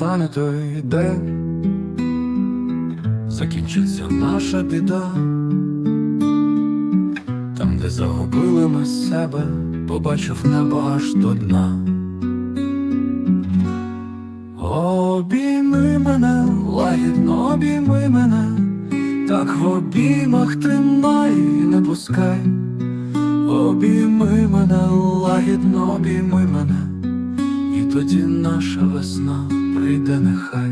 настане той день, закінчиться наша біда, там, де загубили ми себе, побачив небо аж до дна. Обійми мене, лагідно обійми мене, так в обіймах тримай і не пускай. Обійми мене, лагідно обійми мене, тоді наша весна прийде нехай.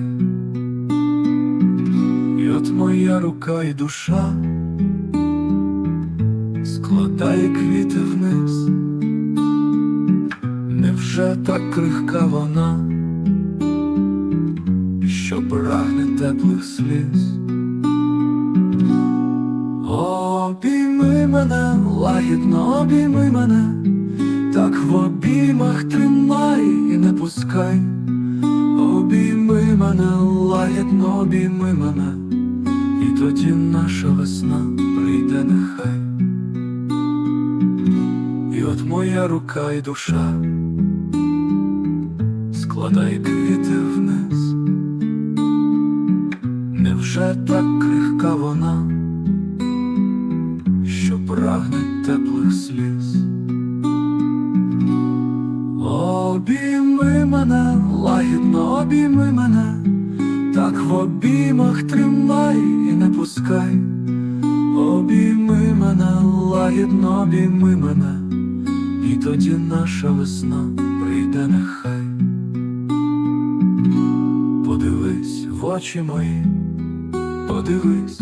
І от моя рука і душа складає квіти вниз, невже так крихка вона, що прагне теплих сліз? Обійми мене, лагідно обійми мене, так в обіймах тримай і не пускай. Обійми мене, лагідно обійми мене, і тоді наша весна прийде нехай. І от моя рука і душа складай квіти вниз. Невже так крихка вона? що прагне теплих сліз. Обійми лагідно обійми мене, так в обіймах тримай і не пускай. Обійми мене, лагідно обійми мене, і тоді наша весна прийде нехай. Подивись в очі мої, подивись.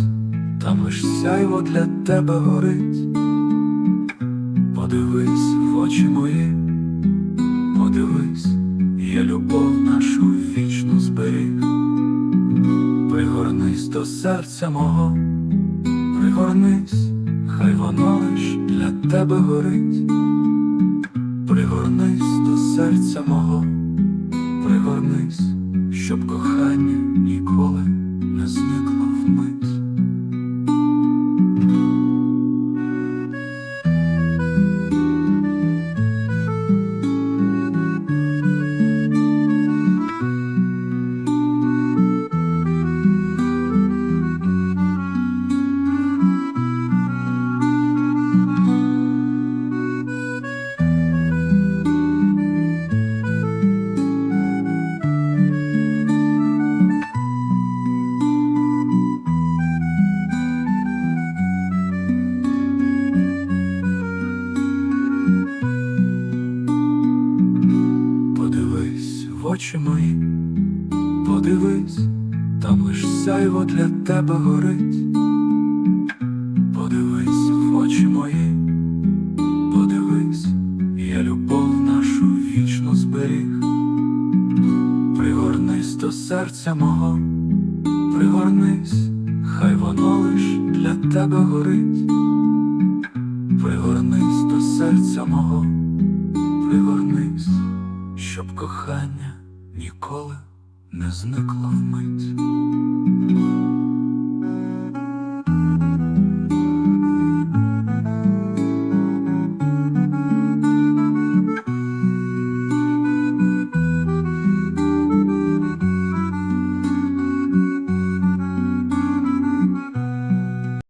Там лиш сяйво для тебе горить. Подивись в очі мої, подивись, я любов до серця мого, пригорнись, хай воно лиш для тебе горить. Пригорнись до серця мого, пригорнись, щоб кохання ніколи не зникло очі мої, подивись, там лиш сяйво для тебе горить. Подивись в очі мої, подивись, я любов нашу вічну зберіг. Пригорнись до серця мого, пригорнись, хай воно лиш для тебе горить. Пригорнись до серця мого, пригорнись щоб кохання ніколи не зникла вмить.